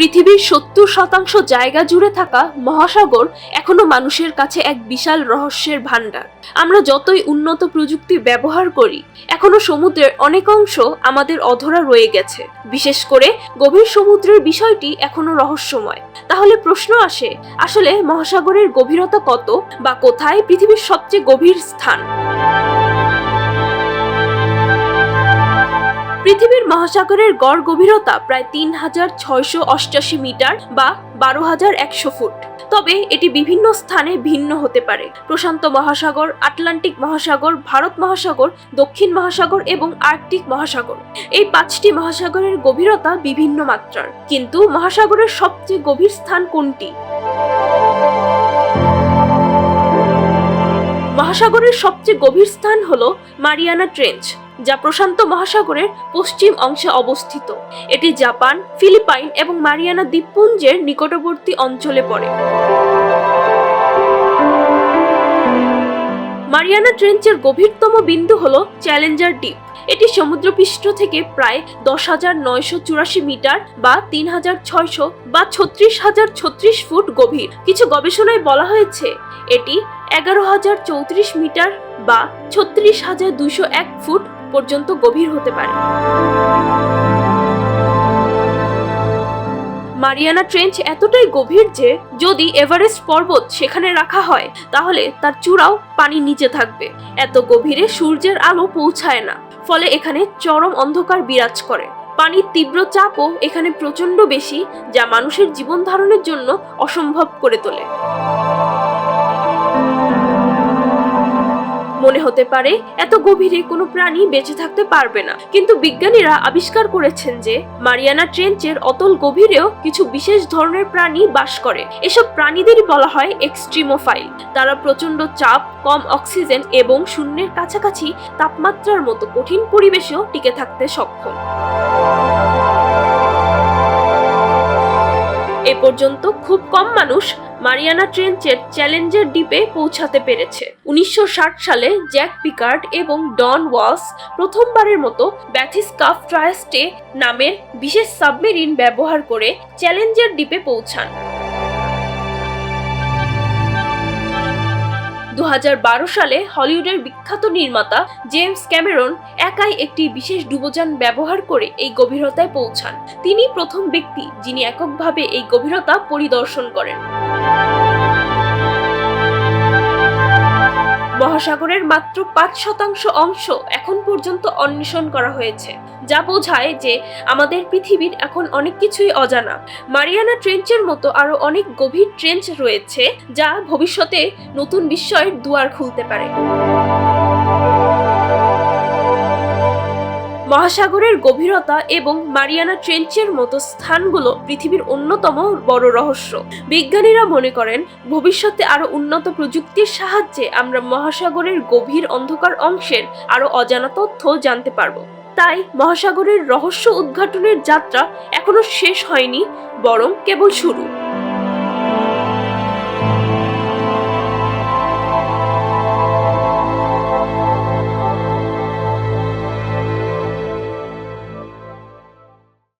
পৃথিবীর সত্তর শতাংশ জায়গা জুড়ে থাকা মহাসাগর এখনও মানুষের কাছে এক বিশাল রহস্যের ভাণ্ডার। আমরা যতই উন্নত প্রযুক্তি ব্যবহার করি, এখনও সমুদ্রের অনেক অংশ আমাদের অধরা রয়ে গেছে। বিশেষ করে গভীর সমুদ্রের বিষয়টি এখনও রহস্যময়। তাহলে প্রশ্ন আসে, আসলে মহাসাগরের গভীরতা কত বা কোথায় পৃথিবীর সবচেয়ে গভীর স্থান? মহাসাগরের গড় গভীরতা প্রায় তিন হাজার ছয়শো অষ্টাশি মিটার বা বারো হাজার একশো ফুট। তবে এটি বিভিন্ন স্থানে ভিন্ন হতে পারে। প্রশান্ত মহাসাগর, আটলান্টিক মহাসাগর, ভারত মহাসাগর, দক্ষিণ মহাসাগর এবং আর্কটিক মহাসাগর। এই পাঁচটি মহাসাগরের গভীরতা বিভিন্ন মাত্রার। কিন্তু মহাসাগরের সবচেয়ে গভীর স্থান কোনটি? মহাসাগরের সবচেয়ে গভীর স্থান হল মারিয়ানা ট্রেঞ্চ, যা প্রশান্ত মহাসাগরের পশ্চিম অংশে অবস্থিত। এটি জাপান, ফিলিপাইন এবং মারিয়ানা দ্বীপপুঞ্জের নিকটবর্তী অঞ্চলে পড়ে। মারিয়ানা ট্রেঞ্চের গভীরতম বিন্দু হল চ্যালেঞ্জার দ্বীপ। এটি সমুদ্রপৃষ্ঠ থেকে প্রায় দশ হাজার নয়শো চুরাশি মিটার বা তিন হাজার ছয়শো বা ছত্রিশ হাজার ছত্রিশ ফুট গভীর। কিছু গবেষণায় বলা হয়েছে, এটি এগারো হাজার চৌত্রিশ মিটার বা ছত্রিশ হাজার দুইশো এক ফুট পর্যন্ত গভীর হতে পারে। মারিয়ানা ট্রেঞ্চ এতটাই গভীর যে, যদি এভারেস্ট পর্বত সেখানে রাখা হয়, তাহলে তার চূড়াও পানির নিচে থাকবে। এত গভীরে সূর্যের আলো পৌঁছায় না, ফলে এখানে চরম অন্ধকার বিরাজ করে। পানির তীব্র চাপও এখানে প্রচণ্ড বেশি, যা মানুষের জীবন ধারণের জন্য অসম্ভব করে তোলে। মনে হতে পারে, এত গভীরে কোনো প্রাণী বেঁচে থাকতে পারবে না। কিন্তু বিজ্ঞানীরা আবিষ্কার করেছেন যে, মারিয়ানা ট্রেঞ্চের অতল গভীরেও কিছু বিশেষ ধরনের প্রাণী বাস করে। এসব প্রাণীদেরই বলা হয় এক্সট্রিমোফাইল। তারা প্রচণ্ড চাপ, কম অক্সিজেন এবং শূন্যের কাছাকাছি তাপমাত্রার মতো কঠিন পরিবেশেও টিকে থাকতে সক্ষম। এ পর্যন্ত খুব কম মানুষ মারিয়ানা ট্রেঞ্চের চ্যালেঞ্জার ডিপে পৌঁছাতে পেরেছে। উনিশশো ষাট সালে জ্যাক পিকার্ড এবং ডন ওয়ালস প্রথমবারের মতো ব্যাথিসকাফ ট্রায়াস্টে নামের বিশেষ সাবমেরিন ব্যবহার করে চ্যালেঞ্জার দ্বীপে পৌঁছান। দু হাজার বারো সালে হলিউডের বিখ্যাত নির্মাতা জেমস ক্যামেরন একাই একটি বিশেষ ডুবোযান ব্যবহার করে এই গভীরতায় পৌঁছান। তিনি প্রথম ব্যক্তি যিনি এককভাবে এই গভীরতা পরিদর্শন করেন। মহাসাগরের মাত্র পাঁচ শতাংশ অংশ এখন পর্যন্ত অন্বেষণ করা হয়েছে, যা বোঝায় যে আমাদের পৃথিবীর এখন অনেক কিছুই অজানা। মারিয়ানা ট্রেঞ্চের মতো আরও অনেক গভীর ট্রেঞ্চ রয়েছে, যা ভবিষ্যতে নতুন বিস্ময়ের দুয়ার খুলতে পারে। মহাসাগরের গভীরতা এবং মারিয়ানা ট্রেঞ্চের মতো স্থানগুলো পৃথিবীর অন্যতম বড় রহস্য। বিজ্ঞানীরা মনে করেন, ভবিষ্যতে আরও উন্নত প্রযুক্তির সাহায্যে আমরা মহাসাগরের গভীর অন্ধকার অংশের আরও অজানা তথ্য জানতে পারব। তাই মহাসাগরের রহস্য উদ্ঘাটনের যাত্রা এখনও শেষ হয়নি, বরং কেবল শুরু।